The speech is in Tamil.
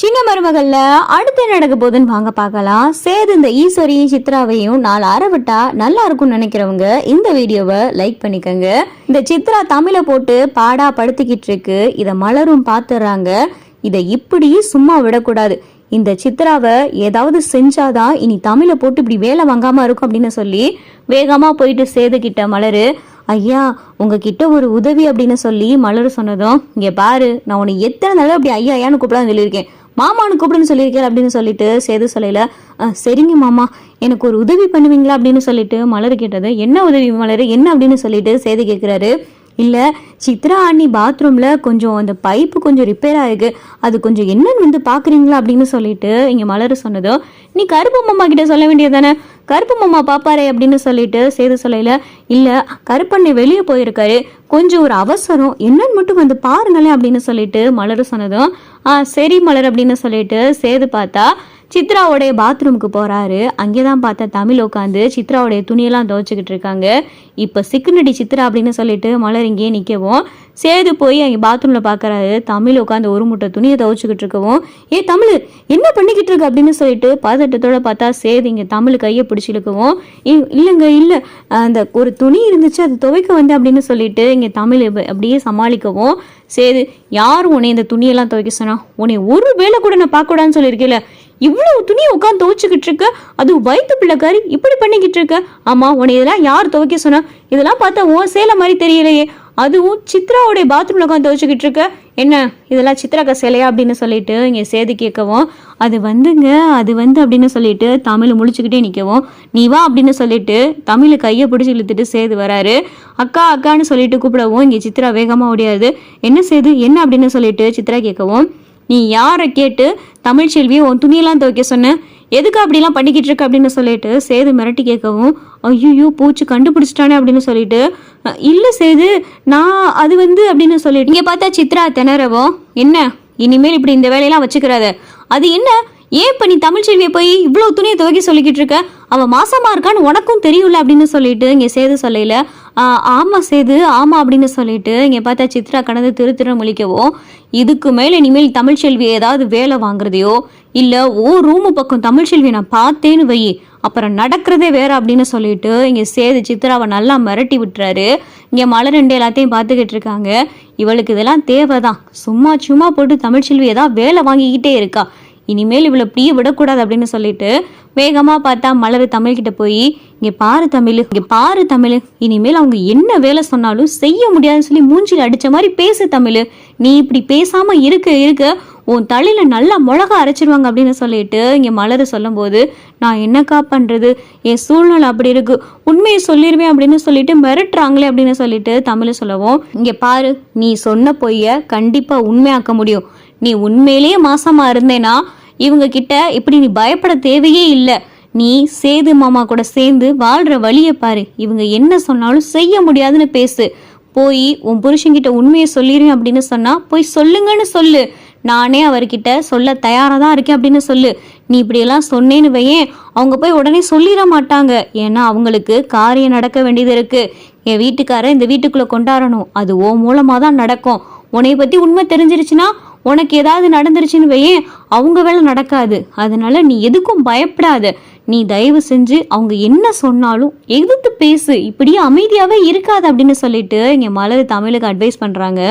சின்ன மருமகள்ல அடுத்து என்ன நடக்க போகுதுன்னு வாங்க பார்க்கலாம். சேது இந்த ஈஸ்வரியும் சித்ராவையும் நாலு அறவிட்டா நல்லா இருக்கும்னு நினைக்கிறவங்க இந்த வீடியோவை லைக் பண்ணிக்கோங்க. இந்த சித்ரா தமிழை போட்டு பாடா படுத்திக்கிட்டு இருக்கு. இதை மலரும் பார்த்துடுறாங்க இதை இப்படி சும்மா விடக்கூடாது. இந்த சித்ராவை ஏதாவது செஞ்சாதான் இனி தமிழை போட்டு இப்படி வேலை வாங்காம இருக்கும் அப்படின்னு சொல்லி வேகமா போயிட்டு சேதுக்கிட்ட மலரு. ஐயா உங்ககிட்ட ஒரு உதவி அப்படின்னு சொல்லி மலர் சொன்னதும் இங்கே பாரு நான் உன்னை எத்தனை தடவை அப்படி ஐயா ஐயான்னு கூப்பிடான்னு சொல்லியிருக்கேன். மாமான்னு கூப்பிடுன்னு சொல்லியிருக்கேன் அப்படின்னு சொல்லிட்டு சேது சொல்லல சரிங்க மாமா எனக்கு ஒரு உதவி பண்ணுவீங்களா? அப்படின்னு சொல்லிட்டு மலர் கேட்டது. என்ன உதவி மலர்? என்ன? அப்படின்னு சொல்லிட்டு சேது கேட்குறாரு இல்லை சித்ரா அண்ணி பாத்ரூமில் கொஞ்சம் அந்த பைப்பு கொஞ்சம் ரிப்பேர் ஆகிருக்கு அது கொஞ்சம் என்னன்னு வந்து பார்க்குறீங்களா அப்படின்னு சொல்லிட்டு இங்கே மலர் சொன்னதோ நீ கருப்பு மாமா கிட்ட சொல்ல வேண்டியது தானே? கருப்பு மாமா பாப்பாரே? அப்படின்னு சொல்லிட்டு சேது சொல்லையில் இல்லை கருப்பண்ணை வெளியே போயிருக்காரு. கொஞ்சம் ஒரு அவசரம். என்னன்னு மட்டும் வந்து பாருங்களேன் அப்படின்னு சொல்லிட்டு மலர் சொன்னதும் ஆ சரி மலர் அப்படின்னு சொல்லிட்டு சேது பார்த்தா சித்ராவோடைய பாத்ரூமுக்கு போகிறாரு அங்கே தான் பார்த்தா தமிழ் உட்காந்து சித்ராவுடைய துணியெல்லாம் துவைச்சிக்கிட்டு இருக்காங்க. இப்போ சிக்குனடி சித்ரா அப்படின்னு சொல்லிட்டு மலர் இங்கேயே நிற்கவும் சேது போய் அங்கே பாத்ரூமில் பார்க்குறாரு தமிழ் உட்காந்து ஒரு முட்டை துணியை துவைச்சிக்கிட்டு இருக்கவும். ஏ தமிழ் என்ன பண்ணிக்கிட்டு இருக்கு? அப்படின்னு சொல்லிட்டு பதட்டத்தோட பார்த்தா சேது இங்கே தமிழ் கையை பிடிச்சி இழுக்கவும். "இ- இல்லைங்க இல்லை. அந்த ஒரு துணி இருந்துச்சு அது துவைக்க வந்தேன் அப்படின்னு சொல்லிட்டு இங்கே தமிழ் அப்படியே சமாளிக்கவும். சேது யார் உன்னை இந்த துணியெல்லாம் துவைக்க சொன்னா? உன்னை ஒரு வேலை கூட நான் பார்க்கக்கூடாதுன்னு சொல்லியிருக்கேன் இவ்வளவு துணியை உட்காந்து துவைச்சுக்கிட்டு இருக்க? அது வயிற்று பிள்ளைக்காரி இப்படி பண்ணிக்கிட்டு இருக்க? ஆமா உன்னை இதெல்லாம் யார் துவைக்க சொன்னா? இதெல்லாம் பார்த்தா உன் சேலை மாதிரி தெரியலையே. அதுவும் சித்ராவுடைய பாத்ரூம்ல உட்காந்து துவைச்சுக்கிட்டு இருக்க. என்ன இதெல்லாம் சித்ராக்கா சேலையா அப்படின்னு சொல்லிட்டு இங்கே சேது கேட்கவும் அது வந்துங்க அது வந்து அப்படின்னு சொல்லிட்டு தமிழ் முழிச்சுக்கிட்டே நிற்கவும் நீ வா அப்படின்னு சொல்லிட்டு தமிழ் கையை பிடிச்சி இழுத்துட்டு சேது வராரு. அக்கா அக்கான்னு சொல்லிட்டு கூப்பிடவும் இங்கே சித்ரா வேகமாக ஓடியாது என்ன சேது என்ன அப்படின்னு சொல்லிட்டு சித்ரா கேட்கவும் நீ யாரை கேட்டு தமிழ்ச்செல்வி உன் துணியெல்லாம் துவைக்க சொன்னேன் எதுக்கு அப்படிலாம் பண்ணிக்கிட்டு இருக்க? அப்படின்னு சொல்லிட்டு சேது மிரட்டி கேட்கவும் ஐயோ பூச்சி கண்டுபிடிச்சிட்டானே அப்படின்னு சொல்லிட்டு இல்லை சேது நான் அது வந்து அப்படின்னு சொல்லிட்டு இங்கே பார்த்தா சித்ரா திணறவும் என்ன? இனிமேல் இப்படி இந்த வேலையெல்லாம் வச்சுக்கிறாத. அது என்ன? ஏன் இப்போ நீ தமிழ்ச்செல்வியை போய் இவ்வளோ துணியை துவைக்க சொல்லிக்கிட்டு இருக்க? அவன் மாசமாக இருக்கான்னு உனக்கும் தெரியும்ல அப்படின்னு சொல்லிட்டு இங்கே சேது சொல்லையில ஆமாம் சேது ஆமாம் அப்படின்னு சொல்லிட்டு இங்கே பார்த்தா சித்ரா கடந்து திரு திரு முழிக்கவோ இதுக்கு மேலே இனிமேல் தமிழ்ச்செல்வி ஏதாவது வேலை வாங்குறதையோ இல்லை ஓ ரூமு பக்கம் தமிழ்ச்செல்வியை நான் பார்த்தேன்னு வை அப்புறம் நடக்கிறதே வேற அப்படின்னு சொல்லிட்டு இங்கே சேது சித்ராவை நல்லா மிரட்டி விட்டுறாரு. இங்கே மலர் ரெண்டு எல்லாத்தையும் பார்த்துக்கிட்டு இருக்காங்க. இவளுக்கு இதெல்லாம் தேவைதான். சும்மா சும்மா போட்டு தமிழ்ச்செல்வி ஏதாவது வேலை வாங்கிக்கிட்டே இருக்கா. இனிமேல் இவ்வளோ இப்படியே விடக்கூடாது அப்படின்னு சொல்லிட்டு வேகமாக பார்த்தா மலர் தமிழ்கிட்ட போய் இங்கே பாரு தமிழ் இங்கே பாரு தமிழ். இனிமேல் அவங்க என்ன வேலை சொன்னாலும் செய்ய முடியாதுன்னு சொல்லி மூஞ்சில் அடித்த மாதிரி பேசு தமிழ். நீ இப்படி பேசாமல் இருக்க இருக்க. உன் தலையில் நல்லா மிளகா அரைச்சிருவாங்க அப்படின்னு சொல்லிட்டு இங்கே மலர் சொல்லும்போது நான் என்னக்கா பண்ணுறது என் சூழ்நிலை அப்படி இருக்கு. உண்மையை சொல்லிடுவேன் அப்படின்னு சொல்லிட்டு மிரட்டுறாங்களே அப்படின்னு சொல்லிட்டு தமிழ் சொல்லவும் இங்கே பாரு நீ சொன்ன பொய்ய கண்டிப்பாக உண்மையாக்க முடியும். நீ உண்மையிலேயே மாசமா இருந்தேனா? இவங்க கிட்ட இப்படி நீ பயப்பட தேவையே இல்லை. நீ சேது மாமா கூட சேர்ந்து வாழ்ற வழியை பாரு. இவங்க என்ன சொன்னாலும் செய்ய முடியாதுன்னு பேசு. போய் உன் புருஷன்கிட்ட உண்மையை சொல்லிடுவேன் அப்படின்னு சொன்னா போய் சொல்லுங்கன்னு சொல்லு. நானே அவர்கிட்ட சொல்ல தயாராக தான் இருக்கேன் அப்படின்னு சொல்லு. நீ இப்படியெல்லாம் சொன்னேன்னு வையேன் அவங்க போய் உடனே சொல்லிட மாட்டாங்க. ஏன்னா அவங்களுக்கு காரியம் நடக்க வேண்டியது இருக்கு. என் வீட்டுக்காரன் இந்த வீட்டுக்குள்ளே கொண்டாடணும். அது ஓ மூலமாக தான் நடக்கும். உன்னை பற்றி உண்மை தெரிஞ்சிருச்சுன்னா உனக்கு ஏதாவது நடந்துருச்சுன்னு வையேன் அவங்க வேலை நடக்காது. அதனால நீ எதுக்கும் பயப்படாத. நீ தயவு செஞ்சு அவங்க என்ன சொன்னாலும் எதிர்த்து பேசு. இப்படியே அமைதியாகவே இருக்காது அப்படின்னு சொல்லிட்டு இங்கே மலர் தமிழுக்கு அட்வைஸ் பண்றாங்க.